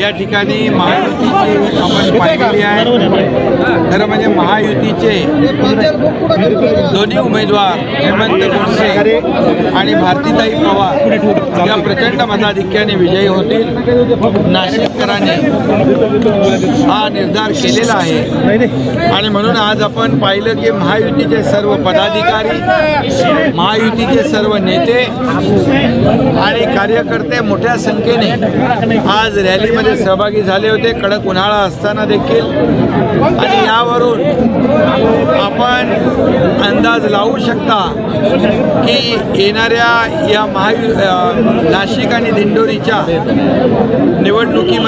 या ठिकाणी महायुतीची आपण पाहिलेली आहे. खरं म्हणजे महायुतीचे दोन्ही उमेदवार हेमंत गोडसे आणि भारतीताई पवार या प्रचंड मताधिक्याने विजयी होतील. नाशिक नाशिककरांनी हा निर्धार केलेला आहे. आणि म्हणून आज आपण पाहिलं की महायुतीचे सर्व पदाधिकारी महायुतीचे सर्व नेते आणि कार्यकर्ते मोठ्या संख्येने आज रॅलीमध्ये सहभागी झाले होते. कडक उन्हाळा असताना देखील. आणि यावरून आपण अंदाज लावू शकता की येणाऱ्या या महायु नाशिक आणि दिंडोरीच्या निवडणुकीमध्ये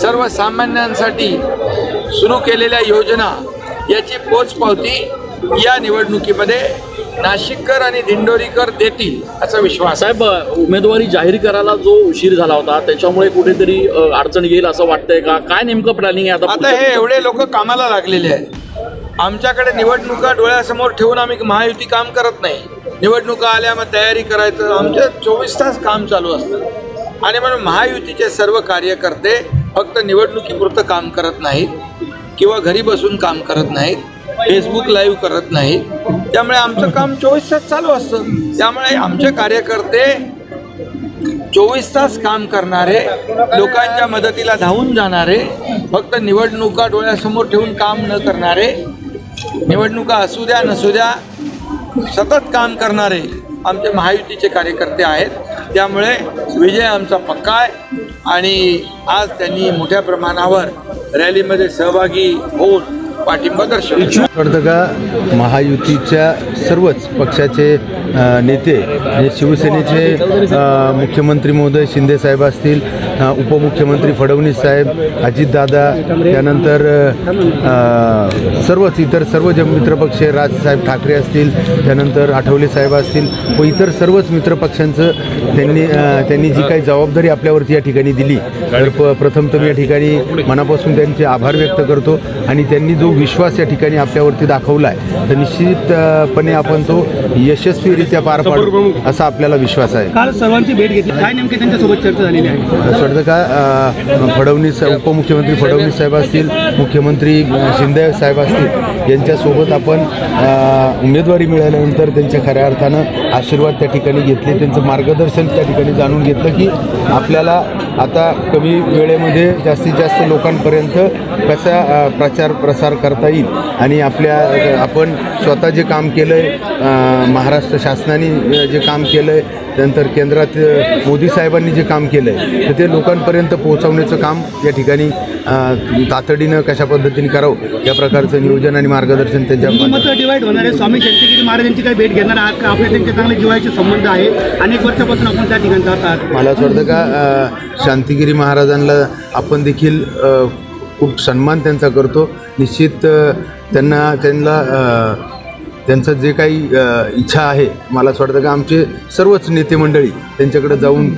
सर्वसामान्यांसाठी सुरू केलेल्या योजना याची पोचपावती या निवडणुकीमध्ये नाशिककर आणि दिंडोरीकर देतील असा विश्वास आहे. साहेब उमेदवारी जाहीर करायला जो उशीर झाला होता त्याच्यामुळे कुठेतरी अडचण येईल असं वाटतंय का? काय नेमकं प्लॅनिंग आहे आता हे एवढे लोक कामाला लागलेले आहेत. आमच्याकडे निवडणुका डोळ्यासमोर ठेवून आम्ही महायुती काम करत नाही. निवडणुका आल्या मग तयारी करायचं. आमचं चोवीस तास काम चालू असतं. आणि म्हणून महायुतीचे सर्व कार्यकर्ते फक्त निवडणुकीपुरतं काम करत नाहीत किंवा घरी बसून काम करत नाहीत फेसबुक लाईव्ह करत नाहीत. त्यामुळे आमचं काम चोवीस तास चालू असतं. त्यामुळे आमचे कार्यकर्ते चोवीस तास काम करणारे लोकांच्या मदतीला धावून जाणारे फक्त निवडणुका डोळ्यासमोर ठेवून काम न करणारे निवडणुका असू द्या नसू द्या सतत काम करणारे आमचे महायुतीचे कार्यकर्ते आहेत. त्यामुळे विजय आमचा पक्का आहे. आणि आज त्यांनी मोठ्या प्रमाणावर रॅलीमध्ये सहभागी होऊन पाठिंबा दर्शवला. का महायुतीच्या सर्वच पक्षाचे नेते म्हणजे शिवसेनेचे मुख्यमंत्री महोदय शिंदे साहेब असतील उपमुख्यमंत्री फडणवीस साहेब अजितदादा त्यानंतर सर्वच इतर सर्व जे मित्रपक्ष राजसाहेब ठाकरे असतील त्यानंतर आठवले साहेब असतील व इतर सर्वच मित्रपक्षांचं त्यांनी त्यांनी जी काही जबाबदारी आपल्यावरती या ठिकाणी दिली तर प प्रथम तर मी या ठिकाणी मनापासून त्यांचे आभार व्यक्त करतो आणि त्यांनी जो विश्वास या ठिकाणी आपल्यावरती दाखवला आहे तर निश्चितपणे आपण तो यशस्वीरित्या पार पाडू असा आपल्याला विश्वास आहे. काल सर्वांची भेट घेतली. काय नेमकी त्यांच्यासोबत चर्चा झालेली आहे? असं वाटतं का फडणवीस उपमुख्यमंत्री फडणवीस साहेब असतील मुख्यमंत्री शिंदे साहेब असतील यांच्यासोबत आपण उमेदवारी मिळाल्यानंतर त्यांच्या खऱ्या अर्थानं आशीर्वाद त्या ठिकाणी घेतले त्यांचं मार्गदर्शन त्या ठिकाणी जाणून घेतलं की आपल्याला आता कमी वेळेमध्ये जास्तीत जास्त लोकांपर्यंत कसा प्रचार प्रसार करता येईल. आणि आपल्या आपण स्वतः जे काम केलं आहे महाराष्ट्र शासनाने जे काम केलं आहे त्यानंतर केंद्रात मोदी साहेबांनी जे काम केलं आहे तर ते लोकांपर्यंत पोहोचवण्याचं काम या ठिकाणी तातडीनं कशा पद्धतीने करावं या प्रकारचं नियोजन आणि मार्गदर्शन त्यांच्या डिवाईड होणारे स्वामी शांतिगिरी महाराजांची काही भेट घेणार आहात का? आपले त्यांचे चांगले जिवाळ्याचे संबंध आहे. अनेक वर्षापासून आपण त्या ठिकाणी जात आहात. मला असं वाटतं का शांतिगिरी महाराजांना आपण देखील खूप सन्मान त्यांचा करतो. निश्चित त्यांना त्यांना त्यांचं जे काही इच्छा आहे मला असं वाटतं का आमचे सर्वच नेते मंडळी त्यांच्याकडे जाऊन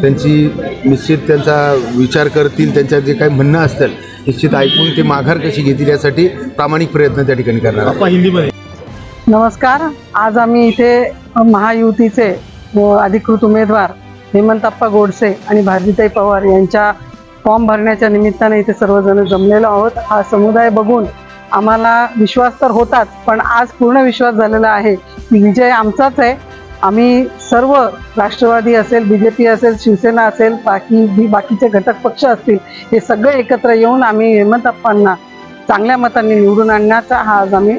त्यांची निश्चित त्यांचा विचार करतील त्यांच्या जे काही म्हणणं असतील निश्चित ऐकून ते माघार कशी घेतील यासाठी प्रामाणिक प्रयत्न त्या ठिकाणी करणार आहोत. नमस्कार. आज आम्ही इथे महायुतीचे अधिकृत उमेदवार हेमंतप्पा गोडसे आणि भारतीताई पवार यांच्या फॉर्म भरण्याच्या निमित्ताने इथे सर्वजण जमलेलो आहोत. हा समुदाय बघून आम्हाला विश्वास तर होताच पण आज पूर्ण विश्वास झालेला आहे की विजय आमचाच आहे. आम्ही सर्व राष्ट्रवादी असेल बी जे पी असेल शिवसेना असेल बाकी बी- बाकीचे घटक पक्ष असतील हे सगळे एकत्र येऊन आम्ही हेमंतप्पांना चांगल्या मतांनी निवडून आणण्याचा हा आज आम्ही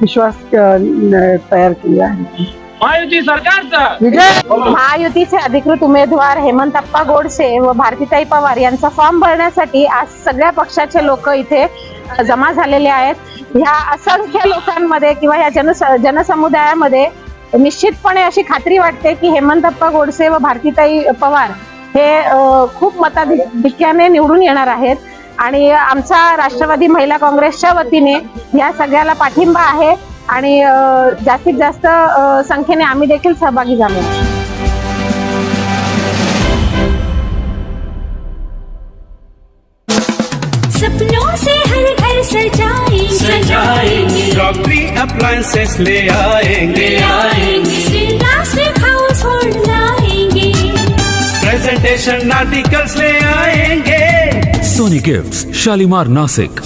विश्वास तयार केला आहे. महायुती सरकारचं. महायुतीचे अधिकृत उमेदवार हेमंतप्पा गोडसे व भारतीताई पवार यांचा फॉर्म भरण्यासाठी आज सगळ्या पक्षाचे लोक इथे जमा झालेले आहेत. ह्या असंख्य लोकांमध्ये किंवा ह्या जन जनसमुदायामध्ये निश्चितपणे अशी खात्री वाटते की हेमंतप्पा गोडसे व भारतीताई पवार हे खूप मताधिक्याने निवडून येणार आहेत. आणि आमचा राष्ट्रवादी महिला काँग्रेसच्या वतीने या सगळ्याला पाठिंबा आहे. आणि जास्तीत जास्त संख्येने आम्ही देखील सहभागी झालो. सपनों से हर घर सजाएंगे. सजाएंगे. क्रॉकरी अप्लायंसेस ले आएंगे. आएंगे. प्लास्टिक हाउस होल्ड लाएंगे. प्रेजेंटेशन आर्टिकल्स ले आएंगे. Sony gifts Shalimar Nashik